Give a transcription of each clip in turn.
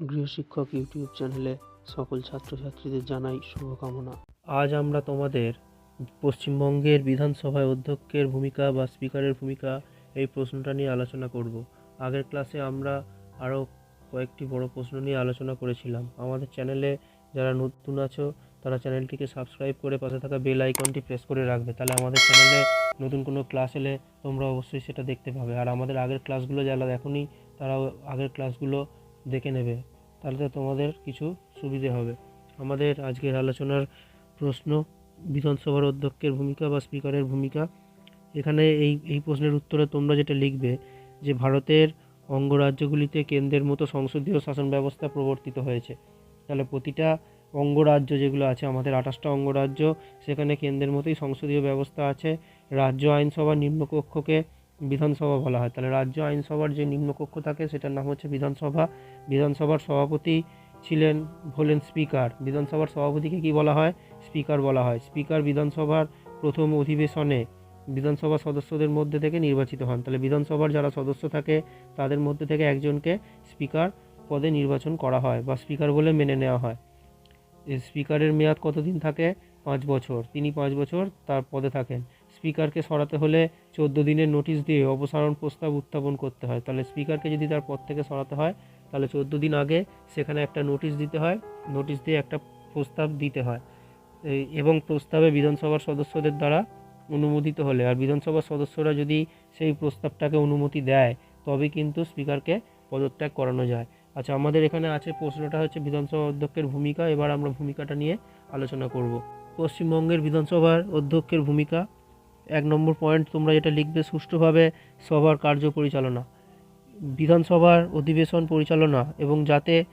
গৃহশিক্ষক YouTube চ্যানেলে সকল ছাত্রছাত্রীদের জানাই শুভকামনা। আজ আমরা তোমাদের পশ্চিমবঙ্গের বিধানসভায় অধ্যক্ষের ভূমিকা বা স্পিকারের ভূমিকা এই প্রশ্নটা নিয়ে আলোচনা করব। আগের ক্লাসে আমরা আরও কয়েকটি বড় প্রশ্ন নিয়ে আলোচনা করেছিলাম। আমাদের চ্যানেলে যারা নতুন আছো, তারা চ্যানেলটিকে সাবস্ক্রাইব করে পাশে থাকা বেল আইকনটি প্রেস করে রাখবে। তাহলে আমাদের চ্যানেলে নতুন কোনো ক্লাস এলে তোমরা অবশ্যই সেটা দেখতে পাবে। আর আমাদের আগের ক্লাসগুলো যারা দেখোনি, তারাও আগের ক্লাসগুলো দেখে নেবে, তাহলে তোমাদের কিছু সুবিধে হবে। আমাদের আজকের আলোচনার প্রশ্ন, বিধানসভার অধ্যক্ষের ভূমিকা বা স্পিকারের ভূমিকা। এখানে এই এই প্রশ্নের উত্তরে তোমরা যেটা লিখবে যে ভারতের অঙ্গরাজ্যগুলিতে কেন্দ্রের মতো সংসদীয় শাসন ব্যবস্থা প্রবর্তিত হয়েছে। তাহলে প্রতিটা অঙ্গরাজ্য যেগুলো আছে, আমাদের আঠাশটা অঙ্গরাজ্য, সেখানে কেন্দ্রের মতোই সংসদীয় ব্যবস্থা আছে। রাজ্য আইনসভার নিম্নকক্ষকে বিধানসভা বলা হয়। তাহলে রাজ্য আইনসভার যে নিম্নকক্ষ থাকে, সেটার নাম হচ্ছে বিধানসভা। বিধানসভার সভাপতি ছিলেন হলেন স্পিকার। বিধানসভার সভাপতিকে কি বলা হয়? স্পিকার বলা হয়। স্পিকার বিধানসভার প্রথম অধিবেশনে বিধানসভা সদস্যদের মধ্যে থেকে নির্বাচিত হন। তাহলে বিধানসভার যারা সদস্য থাকে, তাদের মধ্যে থেকে একজনকে স্পিকার পদে নির্বাচন করা হয় বা স্পিকার বলে মেনে নেওয়া হয়। স্পিকারের মেয়াদ কতদিন থাকে? পাঁচ বছর। তিনি পাঁচ বছর তার পদে থাকেন। স্পিকারকে সরাতে হলে চোদ্দ দিনের নোটিশ দিয়ে অপসারণ প্রস্তাব উত্থাপন করতে হয়। তাহলে স্পিকারকে যদি তার পদ থেকে সরাতে হয়, তাহলে চোদ্দ দিন আগে সেখানে একটা নোটিশ দিতে হয়, নোটিশ দিয়ে একটা প্রস্তাব দিতে হয়। এবং প্রস্তাবে বিধানসভার সদস্যদের দ্বারা অনুমোদিত হলে, আর বিধানসভার সদস্যরা যদি সেই প্রস্তাবটাকে অনুমতি দেয় তবে কিন্তু স্পিকারকে পদত্যাগ করানো যায়। আচ্ছা আমাদের এখানে আছে প্রশ্নটা হচ্ছে বিধানসভা অধ্যক্ষের ভূমিকা। এবার আমরা ভূমিকাটা নিয়ে আলোচনা করব। পশ্চিমবঙ্গের বিধানসভার অধ্যক্ষের ভূমিকা এক নম্বর পয়েন্ট তোমরা যেটা লিখবে সুষ্ঠুভাবে সভার কার্য পরিচালনা। বিধানসভার অধিবেশন পরিচালনা এবং যাতে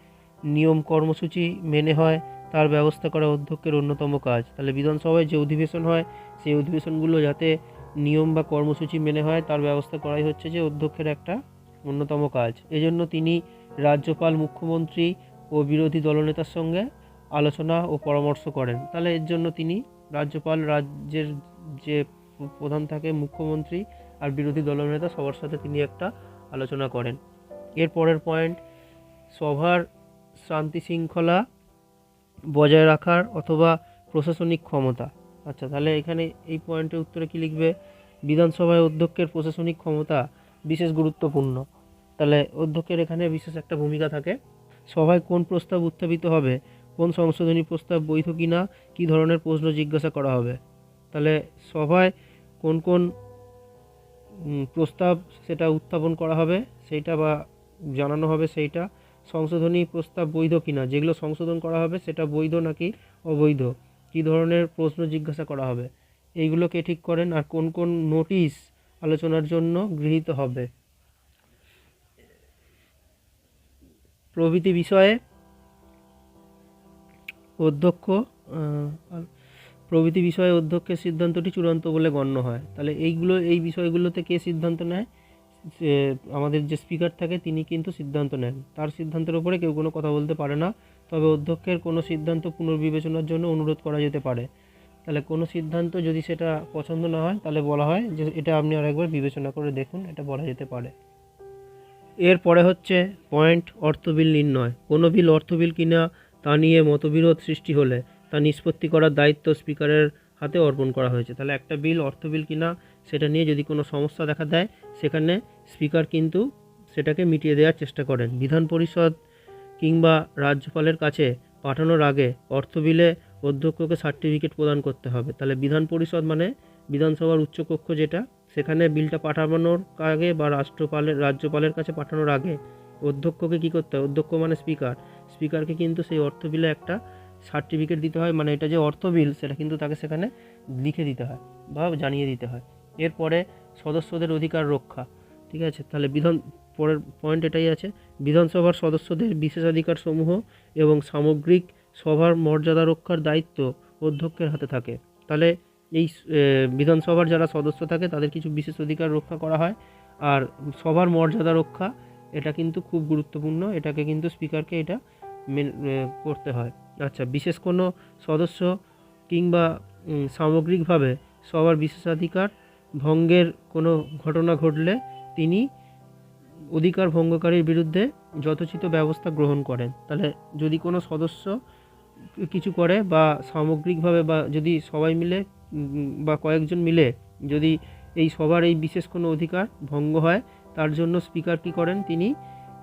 নিয়ম কর্মসূচি মেনে হয়, তার ব্যবস্থা করা অধ্যক্ষের অন্যতম কাজ। তাহলে বিধানসভায় যে অধিবেশন হয়, সেই অধিবেশনগুলো যাতে নিয়ম বা কর্মসূচি মেনে হয়, তার ব্যবস্থা করাই হচ্ছে যে অধ্যক্ষের একটা অন্যতম কাজ। এজন্য তিনি রাজ্যপাল, মুখ্যমন্ত্রী ও বিরোধী দলনেতার সঙ্গে আলোচনা ও পরামর্শ করেন। তাহলে এর জন্য তিনি রাজ্যপাল, রাজ্যের যে প্রধান থাকে মুখ্যমন্ত্রী আর বিরোধী দলনেতা সবার সাথে তিনি একটা আলোচনা করেন। এর পরের পয়েন্ট সভার শান্তি শৃঙ্খলা বজায় রাখার অথবা প্রশাসনিক ক্ষমতা। আচ্ছা তাহলে এখানে এই পয়েন্টের উত্তরে কি লিখবে? বিধানসভায় অধ্যক্ষের প্রশাসনিক ক্ষমতা বিশেষ গুরুত্বপূর্ণ। তাহলে অধ্যক্ষের এখানে বিশেষ একটা ভূমিকা থাকে। সভায় কোন প্রস্তাব উত্থাপিত হবে? কোন সংশোধনী প্রস্তাব বৈধ কিনা? কী ধরনের প্রশ্ন জিজ্ঞাসা করা হবে? তাহলে সভায় কোন কোন প্রস্তাব সেটা উত্থাপন করা হবে, সেইটা বা জানানো হবে সেইটা, সংশোধনী প্রস্তাব বৈধ কিনা, যেগুলো সংশোধন করা হবে সেটা বৈধ নাকি অবৈধ, কী ধরনের প্রশ্ন জিজ্ঞাসা করা হবে এইগুলোকে ঠিক করেন আর কোন কোন নোটিশ আলোচনার জন্য গৃহীত হবে। প্রভৃতি বিষয়ে অধ্যক্ষ প্রভৃতি বিষয়ে অধ্যক্ষের সিদ্ধান্তটি চূড়ান্ত বলে গণ্য হয়। তাহলে এইগুলো, এই বিষয়গুলোতে কে সিদ্ধান্ত নেয়? সে, আমাদের যে স্পিকার থাকে, তিনি কিন্তু সিদ্ধান্ত নেন। তার সিদ্ধান্তের উপরে কেউ কোনো কথা বলতে পারে না। তবে অধ্যক্ষের কোনো সিদ্ধান্ত পুনর্বিবেচনার জন্য অনুরোধ করা যেতে পারে। তাহলে কোনো সিদ্ধান্ত যদি সেটা পছন্দ না হয়, তাহলে বলা হয় যে এটা আপনি আরেকবার বিবেচনা করে দেখুন, এটা বলা যেতে পারে। এরপরে হচ্ছে পয়েন্ট অর্থবিল নির্ণয়। কোনো বিল অর্থবিল কিনা তা নিয়ে মতবিরোধ সৃষ্টি হলে তা নিষ্পত্তি করার দায়িত্ব স্পিকারের হাতে অর্পণ করা হয়েছে। তাহলে একটা বিল, অর্থ বিল কিনা সেটা নিয়ে যদি কোনো সমস্যা দেখা দেয়, সেখানে স্পিকার কিন্তু সেটাকে মিটিয়ে দেওয়ার চেষ্টা করেন। বিধান পরিষদ কিংবা রাজ্যপালের কাছে পাঠানোর আগে অর্থ বিলে অধ্যক্ষকে সার্টিফিকেট প্রদান করতে হবে। তাহলে বিধান পরিষদ মানে বিধানসভার উচ্চকক্ষ যেটা, সেখানে বিলটা পাঠানোর আগে বা রাষ্ট্রপালের, রাজ্যপালের কাছে পাঠানোর আগে অধ্যক্ষকে কী করতে হয়? অধ্যক্ষ মানে স্পিকার। স্পিকারকে কিন্তু সেই অর্থ বিলে একটা সার্টিফিকেট দিতে হয় মানে এটা যে অর্থ বিল, সেটা কিন্তু তাকে সেখানে লিখে দিতে হয় বা জানিয়ে দিতে হয়। এরপরে সদস্যদের অধিকার রক্ষা, ঠিক আছে? তাহলে বিধান, পরের পয়েন্ট এটাই আছে। বিধানসভার সদস্যদের বিশেষাধিকার সমূহ এবং সামগ্রিক সভার মর্যাদা রক্ষার দায়িত্ব অধ্যক্ষের হাতে থাকে। তাহলে এই বিধানসভার যারা সদস্য থাকে, তাদের কিছু বিশেষ অধিকার রক্ষা করা হয়। আর সবার মর্যাদা রক্ষা, এটা কিন্তু খুব গুরুত্বপূর্ণ। এটাকে কিন্তু স্পিকারকে এটা করতে হয়। আচ্ছা বিশেষ কোনো সদস্য কিংবা সামগ্রিকভাবে সবার বিশেষাধিকার ভঙ্গের কোনো ঘটনা ঘটলে তিনি অধিকার ভঙ্গকারীর বিরুদ্ধে যথোচিত ব্যবস্থা গ্রহণ করেন। তাহলে যদি কোনো সদস্য কিছু করে বা সামগ্রিকভাবে বা যদি সবাই মিলে বা কয়েকজন মিলে যদি এই সবার এই বিশেষ কোনো অধিকার ভঙ্গ হয়, তার জন্য স্পিকার কী করেন তিনি?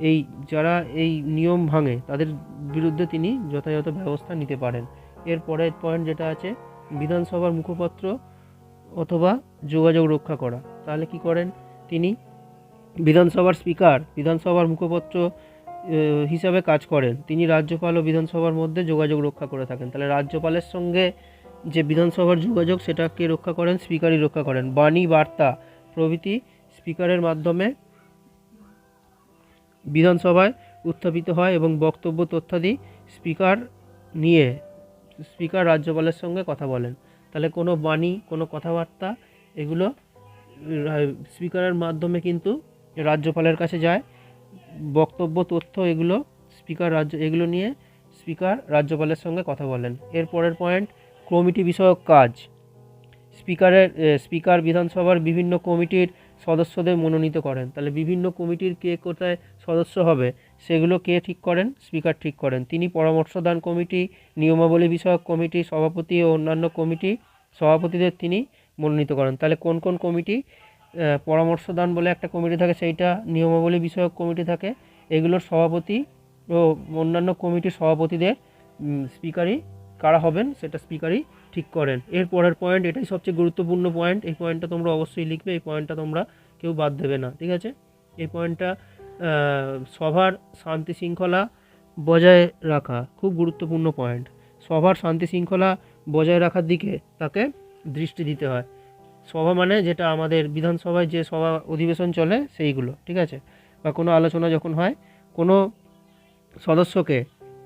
এই যারা এই নিয়ম ভাঙে, তাদের বিরুদ্ধে তিনি যথাযথ ব্যবস্থা নিতে পারেন। এর পরের পয়েন্ট যেটা আছে, বিধানসভার মুখপত্র অথবা যোগাযোগ রক্ষা করা। তাহলে কি করেন? তিনি বিধানসভার স্পিকার বিধানসভার মুখপত্র হিসাবে কাজ করেন। তিনি রাজ্যপাল ও বিধানসভার মধ্যে যোগাযোগ রক্ষা করে থাকেন। তাহলে রাজ্যপালের সঙ্গে যে বিধানসভার যোগাযোগ, সেটাকে রক্ষা করেন স্পিকারই রক্ষা করেন। বাণী বার্তা প্রভৃতি স্পিকারের মাধ্যমে বিধানসভায় উত্থাপিত হয় এবং বক্তব্য তথ্যাদি স্পিকার নিয়ে স্পিকার রাজ্যপালের সঙ্গে কথা বলেন। তাহলে কোনো বাণী, কোনো কথাবার্তা এগুলো স্পিকারের মাধ্যমে কিন্তু রাজ্যপালের কাছে যায়। বক্তব্য, তথ্য এগুলো স্পিকার রাজ্য, এগুলো নিয়ে স্পিকার রাজ্যপালের সঙ্গে কথা বলেন। এর পরের পয়েন্ট, কমিটি বিষয়ক কাজ। স্পিকারের স্পিকার বিধানসভার বিভিন্ন কমিটির সদস্যদের মনোনীত করেন। তাহলে বিভিন্ন কমিটির কে কোথায় সদস্য হবে, সেগুলো কে ঠিক করেন? স্পিকার ঠিক করেন। তিনি পরামর্শদান কমিটি, নিয়মাবলী বিষয়ক কমিটি, সভাপতি ও অন্যান্য কমিটি, সভাপতিদের তিনি মনোনীত করেন। তাহলে কোন কোন কমিটি পরামর্শদান বলে একটা কমিটি থাকে, সেইটা নিয়মাবলী বিষয়ক কমিটি থাকে। এগুলোর সভাপতি ও অন্যান্য কমিটির সভাপতিদের স্পিকারই কারা হবেন, সেটা স্পিকারই ঠিক করেন। এর পরের পয়েন্ট, এটাই সবচেয়ে গুরুত্বপূর্ণ পয়েন্ট। এই পয়েন্টটা তোমরা অবশ্যই লিখবে, এই পয়েন্টটা তোমরা কেউ বাদ দেবে না, ঠিক আছে? এই পয়েন্টটা সভার শান্তি শৃঙ্খলা বজায় রাখা, খুব গুরুত্বপূর্ণ পয়েন্ট সভার শান্তি শৃঙ্খলা বজায় রাখার দিকে তাকে দৃষ্টি দিতে হয়। সভা মানে যেটা আমাদের বিধানসভায় যে সভা অধিবেশন চলে সেইগুলো, ঠিক আছে? বা কোনো আলোচনা যখন হয়, কোনো সদস্যকে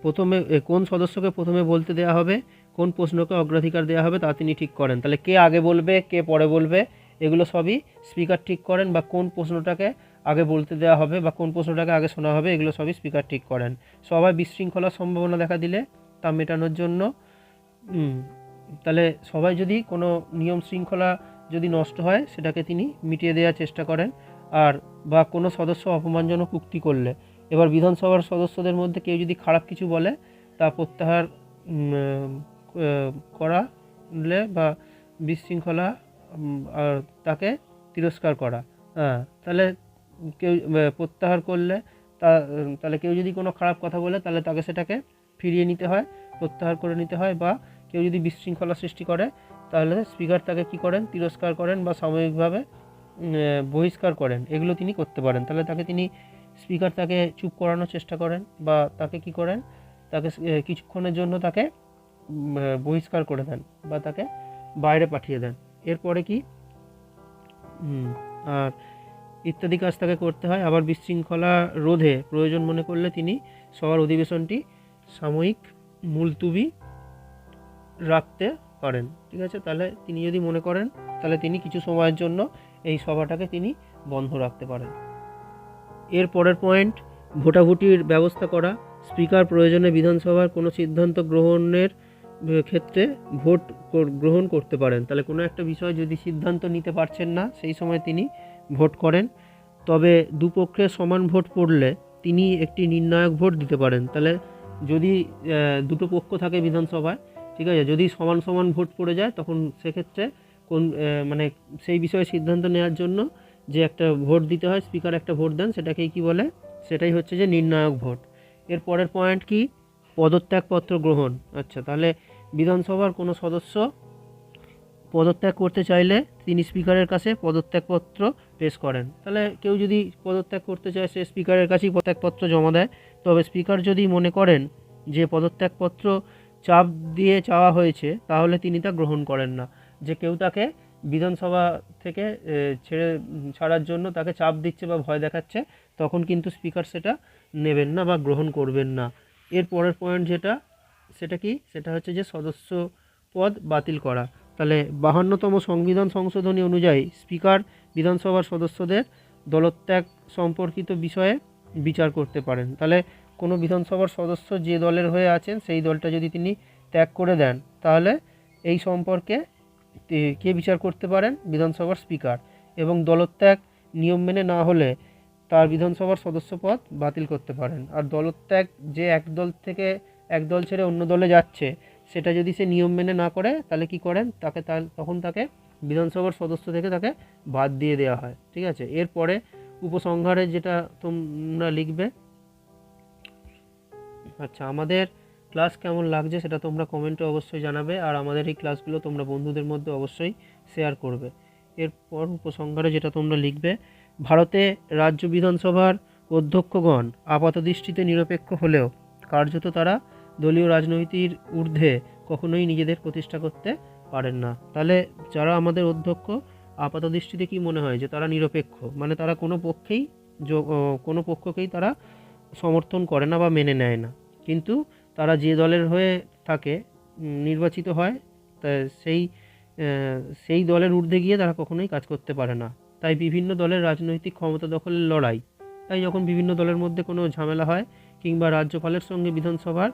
প্রথমে কোন সদস্যকে প্রথমে বলতে দেওয়া হবে, কোন প্রশ্নকে অগ্রাধিকার দেওয়া হবে তা তিনি ঠিক করেন। তাহলে কে আগে বলবে, কে পরে বলবে, এগুলো সবই স্পিকার ঠিক করেন বা কোন প্রশ্নটাকে আগে বলতে দেওয়া হবে বা কোন প্রশ্নটাকে আগে শোনা হবে, এগুলো সবই স্পিকার ঠিক করেন। সবাই বিশৃঙ্খলার সম্ভাবনা দেখা দিলে তা মেটানোর জন্য তাহলে সবাই যদি কোনো নিয়ম শৃঙ্খলা যদি নষ্ট হয়, সেটাকে তিনি মিটিয়ে দেওয়ার চেষ্টা করেন। আর, বা কোনো সদস্য অপমানজনক উক্তি করলে, এবার বিধানসভার সদস্যদের মধ্যে কেউ যদি খারাপ কিছু বলে, তা প্রত্যাহার করা বা বিশৃঙ্খলা তাকে তিরস্কার করা। হ্যাঁ তাহলে কেউ প্রত্যাহার করলে তা, তাহলে কেউ যদি কোনো খারাপ কথা বলে, তাহলে তাকে সেটাকে ফিরিয়ে নিতে হয়, প্রত্যাহার করে নিতে হয় বা কেউ যদি বিশৃঙ্খলা সৃষ্টি করে, তাহলে স্পিকার তাকে কি করেন? তিরস্কার করেন বা সাময়িকভাবে বহিষ্কার করেন। এগুলো তিনি করতে পারেন। তাহলে তাকে তিনি স্পিকার তাকে চুপ করানোর চেষ্টা করেন বা তাকে কি করেন? তাকে কিছুক্ষণের জন্য তাকে বহিষ্কার করে দেন বা তাকে বাইরে পাঠিয়ে দেন। এরপরে কি? আর ইত্যাদি কাজ তাকে করতে হয়। আবার বিশৃঙ্খলা রোধে প্রয়োজন মনে করলে তিনি সবার অধিবেশনটি সাময়িক মুলতুবি রাখতে পারেন। ঠিক আছে? তাহলে তিনি যদি মনে করেন, তাহলে তিনি কিছু সময়ের জন্য এই সভাটাকে তিনি বন্ধ রাখতে পারেন। এর পরের পয়েন্ট, ভোটাভুটির ব্যবস্থা করা। স্পিকার প্রয়োজনে বিধানসভার কোনো সিদ্ধান্ত গ্রহণের ক্ষেত্রে ভোট গ্রহণ করতে পারেন। তাহলে কোনো একটা বিষয় যদি সিদ্ধান্ত নিতে পারছেন না, সেই সময় তিনি ভোট করেন, তবে দুপক্ষে সমান ভোট পড়লে তিনি একটি নির্ণায়ক ভোট দিতে পারেন। তাহলে যদি দুটো পক্ষ থাকে বিধানসভায়, ঠিক আছে, যদি সমান সমান ভোট পড়ে যায়, তখন সেক্ষেত্রে কোন মানে সেই বিষয়ে সিদ্ধান্ত নেওয়ার জন্য যে একটা ভোট দিতে হয়, স্পিকার একটা ভোট দেন, সেটাকেই কি বলে? সেটাই হচ্ছে যে নির্ণায়ক ভোট। এর পরের পয়েন্ট কি? পদত্যাগপত্র গ্রহণ। আচ্ছা তাহলে বিধানসভার কোনো সদস্য পদত্যাগ করতে চাইলে তিনি স্পিকারের কাছে পদত্যাগপত্র পেশ করেন। তাহলে কেউ যদি পদত্যাগ করতে চায়, সে স্পিকারের কাছেই পদত্যাগপত্র জমা দেয়। তবে স্পিকার যদি মনে করেন যে পদত্যাগপত্র চাপ দিয়ে চাওয়া হয়েছে, তাহলে তিনি তা গ্রহণ করেন না। যে কেউ তাকে বিধানসভা থেকে ছেড়ে ছাড়ার জন্য তাকে চাপ দিচ্ছে বা ভয় দেখাচ্ছে, তখন কিন্তু স্পিকার সেটা নেবেন না বা গ্রহণ করবেন না। এর পরের পয়েন্ট যেটা, সেটা কি? সেটা হচ্ছে যে সদস্য পদ বাতিল করা। তাহলে বাহান্নতম সংবিধান সংশোধনী অনুযায়ী স্পিকার, বিধানসভার সদস্যদের দলত্যাগ সম্পর্কিত বিষয়ে বিচার করতে পারেন। তাহলে কোনো বিধানসভার সদস্য যে দলের হয়ে আছেন, সেই দলটা যদি তিনি ত্যাগ করে দেন, তাহলে এই সম্পর্কে কে বিচার করতে পারেন? বিধানসভার স্পিকার। এবং দলত্যাগ নিয়ম মেনে না হলে তার বিধানসভার সদস্য পদ বাতিল করতে পারেন। আর দলত্যাগ যে এক দল থেকে এক দল ছেড়ে অন্য দলে যাচ্ছে সেটা যদি সে নিয়ম মেনে না করে, তাহলে কি করেন? তাকে তখন তাকে বিধানসভার সদস্য থেকে তাকে বাদ দিয়ে দেওয়া হয়। ঠিক আছে? এরপরে উপসংহারে যেটা তোমরা লিখবে আচ্ছা আমাদের ক্লাস কেমন লাগছে সেটা তোমরা কমেন্টে অবশ্যই জানাবে, আর আমাদের এই ক্লাসগুলো তোমরা বন্ধুদের মধ্যে অবশ্যই শেয়ার করবে। এরপর উপসংহারে যেটা তোমরা লিখবে, ভারতে রাজ্য বিধানসভার অধ্যক্ষগণ আপাতদৃষ্টিতে নিরপেক্ষ হলেও কার্যত তারা দলীয় রাজনৈতিক ঊর্ধ্বে কখনোই নিজেদের প্রতিষ্ঠা করতে পারেন না। তাহলে যারা আমাদের অধ্যক্ষ, আপাতদৃষ্টিতে কি মনে হয় যে তারা নিরপেক্ষ? মানে তারা কোনো পক্ষেই কোনো পক্ষকেই তারা সমর্থন করে না বা মেনে নেয় না। কিন্তু তারা যে দলের হয়ে থাকে নির্বাচিত হয়, তা সেই সেই দলের ঊর্ধ্বে গিয়ে তারা কখনোই কাজ করতে পারে না। তাই বিভিন্ন দলের রাজনৈতিক ক্ষমতা দখলের লড়াই। তাই যখন বিভিন্ন দলের মধ্যে কোনো ঝামেলা হয় কিংবা রাজ্যপালের সঙ্গে বিধানসভার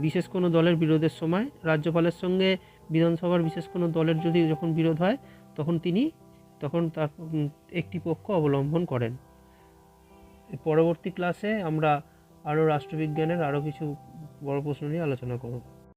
বিশেষ কোনো দলের বিরোধের সময় রাজ্যপালের সঙ্গে বিধানসভার বিশেষ কোনো দলের যদি যখন বিরোধ হয়, তখন তিনি তখন তার একটি পক্ষ অবলম্বন করেন। পরবর্তী ক্লাসে আমরা আরও রাষ্ট্রবিজ্ঞানের আরও কিছু বড় প্রশ্ন নিয়ে আলোচনা করব।